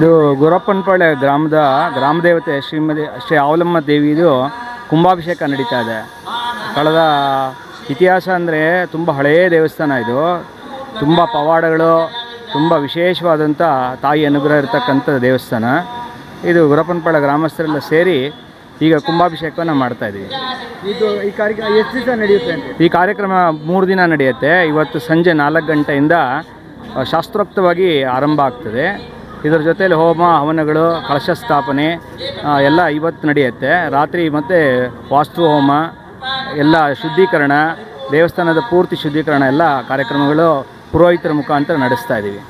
ಇದು ಗುರಪ್ಪನಪಾಳೆ ಗ್ರಾಮದ ಗ್ರಾಮ ದೇವತೆ ಶ್ರೀಮತಿ ಶ್ರೀ ಅವಲಮ್ಮ ದೇವಿದು ಕುಂಭಾಭಿಷೇಕ ನಡೀತಾ ಇದೆ. ಕಳೆದ ಇತಿಹಾಸ ಅಂದರೆ ತುಂಬ ಹಳೆಯ ದೇವಸ್ಥಾನ ಇದು. ತುಂಬ ಪವಾಡಗಳು ತುಂಬ ವಿಶೇಷವಾದಂಥ ತಾಯಿ ಅನುಗ್ರಹ ಇರತಕ್ಕಂಥ ದೇವಸ್ಥಾನ. ಇದು ಗುರಪ್ಪನಪಾಳೆ ಗ್ರಾಮಸ್ಥರೆಲ್ಲ ಸೇರಿ ಈಗ ಕುಂಭಾಭಿಷೇಕವನ್ನು ಮಾಡ್ತಾ ಇದ್ದೀವಿ ಇದು ಈ ಕಾರ್ಯಕ್ರಮ ಎಷ್ಟು ದಿವಸ ನಡೆಯುತ್ತೆ ಈ ಕಾರ್ಯಕ್ರಮ ಮೂರು ದಿನ ನಡೆಯುತ್ತೆ. ಇವತ್ತು ಸಂಜೆ ನಾಲ್ಕು ಗಂಟೆಯಿಂದ ಶಾಸ್ತ್ರೋಕ್ತವಾಗಿ ಆರಂಭ ಆಗ್ತದೆ. ಇದರ ಜೊತೆಯಲ್ಲಿ ಹೋಮ, ಹವನಗಳು ಕಳಶ ಸ್ಥಾಪನೆ ಎಲ್ಲ ಇವತ್ತು ನಡೆಯುತ್ತೆ. ರಾತ್ರಿ ಮತ್ತು ವಾಸ್ತು ಹೋಮ, ಎಲ್ಲ ಶುದ್ಧೀಕರಣ, ದೇವಸ್ಥಾನದ ಪೂರ್ತಿ ಶುದ್ಧೀಕರಣ ಎಲ್ಲ ಕಾರ್ಯಕ್ರಮಗಳು ಪುರೋಹಿತರ ಮುಖಾಂತರ ನಡೆಸ್ತಾ ಇದ್ದೀವಿ.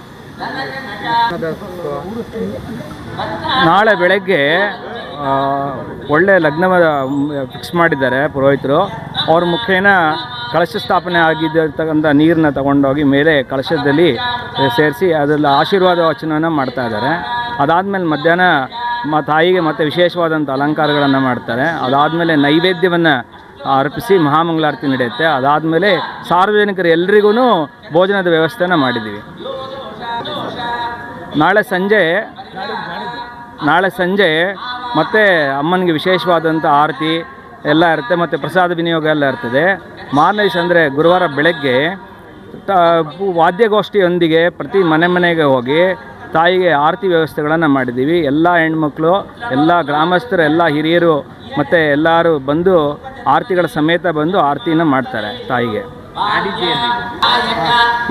ನಾಳೆ ಬೆಳಗ್ಗೆ ಒಳ್ಳೆ ಲಗ್ನ ಫಿಕ್ಸ್ ಮಾಡಿದ್ದಾರೆ ಪುರೋಹಿತರು. ಅವ್ರ ಮುಖೇನ ಕಳಶ ಸ್ಥಾಪನೆ ಆಗಿದ್ದಿರ್ತಕ್ಕಂಥ ನೀರನ್ನ ತಗೊಂಡೋಗಿ ಮೇಲೆ ಕಳಶದಲ್ಲಿ ಸೇರಿಸಿ ಅದರಲ್ಲಿ ಆಶೀರ್ವಾದ ವಚನವನ್ನು ಮಾಡ್ತಾ ಇದ್ದಾರೆ. ಅದಾದಮೇಲೆ ಮಧ್ಯಾಹ್ನ ಮ ತಾಯಿಗೆ ಮತ್ತು ವಿಶೇಷವಾದಂಥ ಅಲಂಕಾರಗಳನ್ನು ಮಾಡ್ತಾರೆ. ಅದಾದಮೇಲೆ ನೈವೇದ್ಯವನ್ನು ಅರ್ಪಿಸಿ ಮಹಾಮಂಗಳಾರತಿ ನಡೆಯುತ್ತೆ. ಅದಾದಮೇಲೆ ಸಾರ್ವಜನಿಕರು ಎಲ್ರಿಗೂ ಭೋಜನದ ವ್ಯವಸ್ಥೆನ ಮಾಡಿದ್ದೀವಿ. ನಾಳೆ ಸಂಜೆ ನಾಳೆ ಸಂಜೆ ಮತ್ತೆ ಅಮ್ಮನಿಗೆ ವಿಶೇಷವಾದಂಥ ಆರತಿ ಎಲ್ಲ ಇರುತ್ತೆ. ಮತ್ತು ಪ್ರಸಾದ ವಿನಿಯೋಗ ಎಲ್ಲ ಇರ್ತದೆ. ಮಾರನೇ ದಿವಸ ಅಂದರೆ ಗುರುವಾರ ಬೆಳಗ್ಗೆ ತ ವಾದ್ಯಗೋಷ್ಠಿಯೊಂದಿಗೆ ಪ್ರತಿ ಮನೆ ಮನೆಗೆ ಹೋಗಿ ತಾಯಿಗೆ ಆರತಿ ವ್ಯವಸ್ಥೆಗಳನ್ನು ಮಾಡಿದ್ದೀವಿ. ಎಲ್ಲ ಹೆಣ್ಮಕ್ಳು, ಎಲ್ಲ ಗ್ರಾಮಸ್ಥರು, ಎಲ್ಲ ಹಿರಿಯರು ಮತ್ತು ಎಲ್ಲರೂ ಬಂದು ಆರತಿಗಳ ಸಮೇತ ಬಂದು ಆರತಿಯನ್ನು ಮಾಡ್ತಾರೆ ತಾಯಿಗೆ.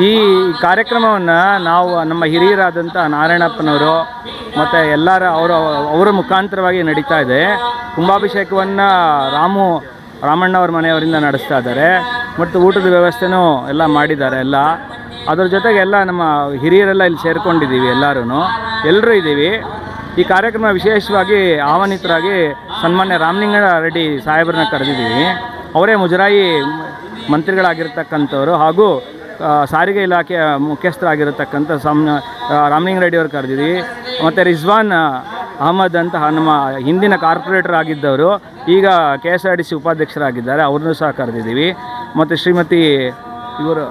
ಈ ಕಾರ್ಯಕ್ರಮವನ್ನು ನಾವು ನಮ್ಮ ಹಿರಿಯರಾದಂಥ ನಾರಾಯಣಪ್ಪನವರು ಮತ್ತು ಎಲ್ಲರ ಅವರ ಅವರ ಮುಖಾಂತರವಾಗಿ ನಡೀತಾ ಇದೆ. ಕುಂಭಾಭಿಷೇಕವನ್ನು ರಾಮು ರಾಮಣ್ಣವ್ರ ಮನೆಯವರಿಂದ ನಡೆಸ್ತಾ ಇದ್ದಾರೆ. ಮತ್ತು ಊಟದ ವ್ಯವಸ್ಥೆನೂ ಎಲ್ಲ ಮಾಡಿದ್ದಾರೆ ಎಲ್ಲ. ಅದ್ರ ಜೊತೆಗೆ ಎಲ್ಲ ನಮ್ಮ ಹಿರಿಯರೆಲ್ಲ ಇಲ್ಲಿ ಸೇರ್ಕೊಂಡಿದ್ದೀವಿ ಎಲ್ಲರೂ ಎಲ್ಲರೂ ಇದ್ದೀವಿ. ಈ ಕಾರ್ಯಕ್ರಮ ವಿಶೇಷವಾಗಿ ಆಹ್ವಾನಿತರಾಗಿ ಸನ್ಮಾನ್ಯ ರಾಮಲಿಂಗ ರೆಡ್ಡಿ ಸಾಹೇಬ್ರನ್ನ ಕರೆದಿದ್ದೀವಿ. ಅವರೇ ಮುಜರಾಯಿ ಮಂತ್ರಿಗಳಾಗಿರ್ತಕ್ಕಂಥವ್ರು ಹಾಗೂ ಸಾರಿಗೆ ಇಲಾಖೆಯ ಮುಖ್ಯಸ್ಥರಾಗಿರತಕ್ಕಂಥ ಸಮ್ ರಾಮಲಿಂಗ ರೆಡ್ಡಿ ಅವರು ಕರೆದಿದ್ದೀವಿ. ಮತ್ತು ರಿಜ್ವಾನ್ ಅಹಮದ್ ಅಂತಹ ನಮ್ಮ ಹಿಂದಿನ ಕಾರ್ಪೊರೇಟರ್ ಆಗಿದ್ದವರು. ಈಗ K S R T C ಉಪಾಧ್ಯಕ್ಷರಾಗಿದ್ದಾರೆ ಅವ್ರನ್ನೂ ಸಹ ಕರೆದಿದ್ದೀವಿ. ಮತ್ತು ಶ್ರೀಮತಿ ಇವರು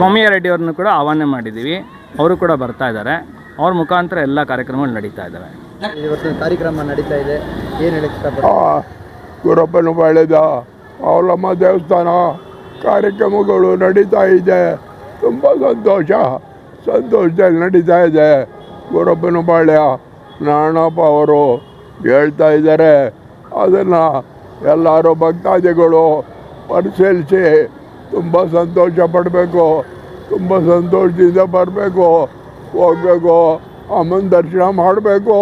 ಸೌಮ್ಯ ರೆಡ್ಡಿ. ಅವ್ರನ್ನೂ ಕೂಡ ಆಹ್ವಾನ ಮಾಡಿದ್ದೀವಿ. ಅವರು ಕೂಡ ಬರ್ತಾ ಇದ್ದಾರೆ. ಅವ್ರ ಮುಖಾಂತರ ಎಲ್ಲ ಕಾರ್ಯಕ್ರಮಗಳು ನಡೀತಾ ಇದ್ದಾವೆ. ಇವತ್ತಿನ ಕಾರ್ಯಕ್ರಮ ನಡೀತಾ ಇದೆ. ಏನು ಗುರಪ್ಪನ ಬಾಳೆದ ಅವಲಮ್ಮ ದೇವಸ್ಥಾನ ಕಾರ್ಯಕ್ರಮಗಳು ನಡೀತಾ ಇದೆ. ತುಂಬ ಸಂತೋಷ. ಸಂತೋಷದಲ್ಲಿ ನಡೀತಾ ಇದೆ. ಗುರಪ್ಪನ ಬಾಳ್ಯ ನಾರಾಯಣಪ್ಪ ಅವರು ಹೇಳ್ತಾ ಇದ್ದಾರೆ. ಅದನ್ನು ಎಲ್ಲರೂ ಭಕ್ತಾದಿಗಳು ಪರಿಶೀಲಿಸಿ ತುಂಬ ಸಂತೋಷ ಪಡಬೇಕು, ತುಂಬ ಸಂತೋಷದಿಂದ ಬರಬೇಕು, ಹೋಗಬೇಕು, ಅಮ್ಮನ ದರ್ಶನ ಮಾಡಬೇಕು.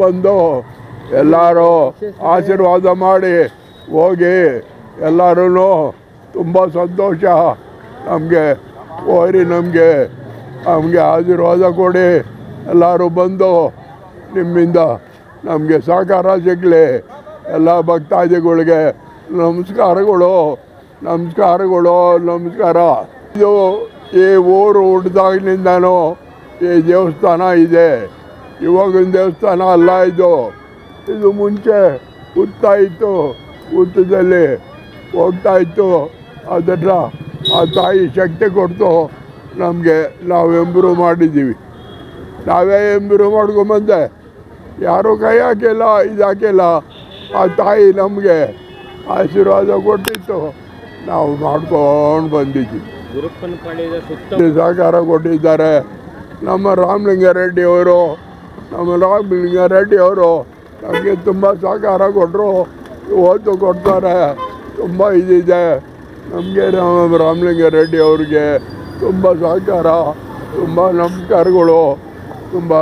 ಬಂದು ಎಲ್ಲರೂ ಆಶೀರ್ವಾದ ಮಾಡಿ ಹೋಗಿ ಎಲ್ಲರೂ ತುಂಬ ಸಂತೋಷ. ನಮಗೆ ಹೋರಿ ನಮಗೆ ನಮಗೆ ಆಶೀರ್ವಾದ ಕೊಡಿ. ಎಲ್ಲರೂ ಬಂದು ನಿಮ್ಮಿಂದ ನಮಗೆ ಸಹಕಾರ ಸಿಗಲಿ. ಎಲ್ಲ ಭಕ್ತಾದಿಗಳಿಗೆ ನಮಸ್ಕಾರಗಳು ನಮಸ್ಕಾರಗಳು, ನಮಸ್ಕಾರ. ಇದು ಈ ಊರು ಹುಟ್ಟಿದಾಗಿನಿಂದನೂ ಈ ದೇವಸ್ಥಾನ ಇದೆ. ಇವಾಗಿನ ದೇವಸ್ಥಾನ ಅಲ್ಲ ಇದು. ಇದು ಮುಂಚೆ ಹುತ್ತಾ ಇತ್ತು ಹುತ್ತದಲ್ಲಿ ಹೋಗ್ತಾ ಇತ್ತು. ಅದರ ಆ ತಾಯಿ ಶಕ್ತಿ ಕೊಡ್ತು, ನಮಗೆ ನಾವು ಎಂಬ್ರೂವ್ ಮಾಡಿದ್ದೀವಿ. ನಾವೇ ಎಂಬ್ರೂವ್ ಮಾಡ್ಕೊಂಬಂದೆ. ಯಾರೂ ಕೈ ಹಾಕಿಲ್ಲ, ಇದು ಹಾಕಿಲ್ಲ. ಆ ತಾಯಿ ನಮಗೆ ಆಶೀರ್ವಾದ ಕೊಟ್ಟಿತ್ತು. ನಾವು ಮಾಡ್ಕೊಂಡು ಬಂದಿದ್ದೀವಿ ಸಹಕಾರ ಕೊಟ್ಟಿದ್ದಾರೆ. ನಮ್ಮ ರಾಮಲಿಂಗಾರೆಡ್ಡಿ ಅವರು ನಮ್ಮ ರಾಮಲಿಂಗಾರೆಡ್ಡಿ ಅವರು ನಮಗೆ ತುಂಬ ಸಹಕಾರ ಕೊಟ್ಟರು ಓದು ಕೊಡ್ತಾರೆ. ತುಂಬ ಇದಿದೆ. ನಮಗೆ ನಮ್ಮ ರಾಮಲಿಂಗಾರೆಡ್ಡಿ ಅವ್ರಿಗೆ ತುಂಬ ಸಹಕಾರ ತುಂಬ ನಮಸ್ಕಾರಗಳು ತುಂಬ